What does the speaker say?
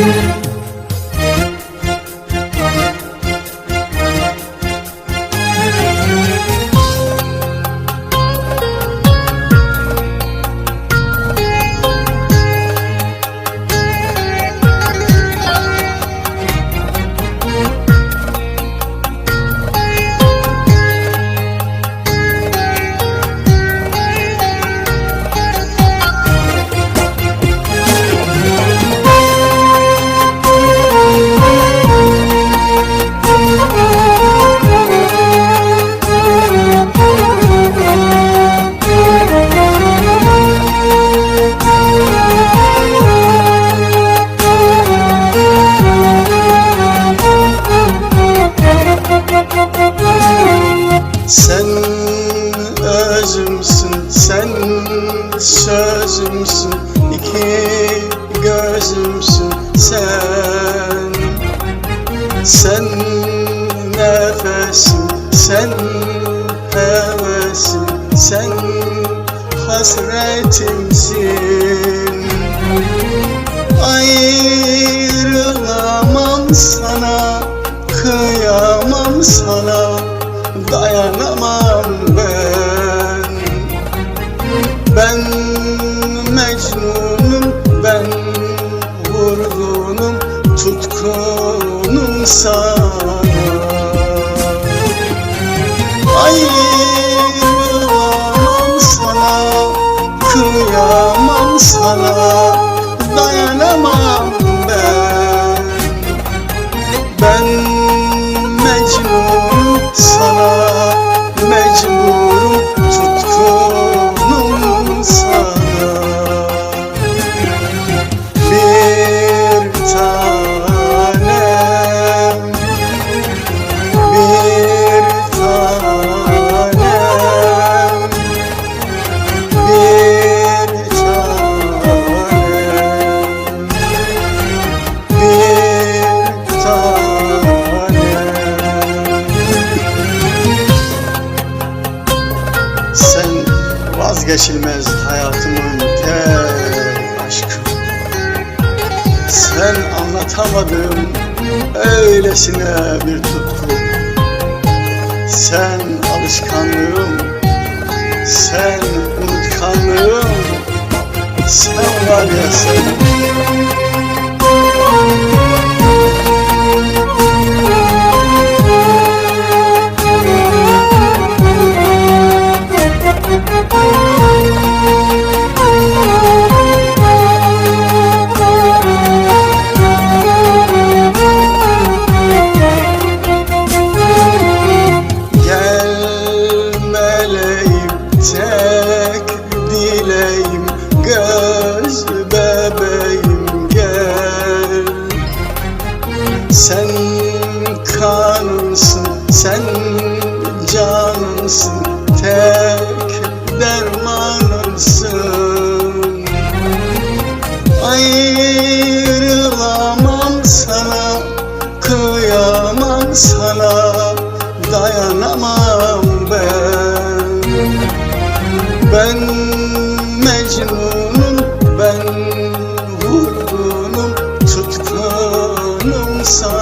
you. Sen özümsün, sen sözümsün iki gözümsün sen. Sen nefesim, sen hevesim, sen hasretimsin Tutkunum vazgeçilmez hayatımın tek aşkım Sen anlatamadığım öylesine bir tutku. Sen alışkanlığım Sen unutkanlığım. Sen var ya sen Ayrılamam sana kıyamam sana dayanamam ben. Ben Mecnun'um ben vurgunum tutkunum sana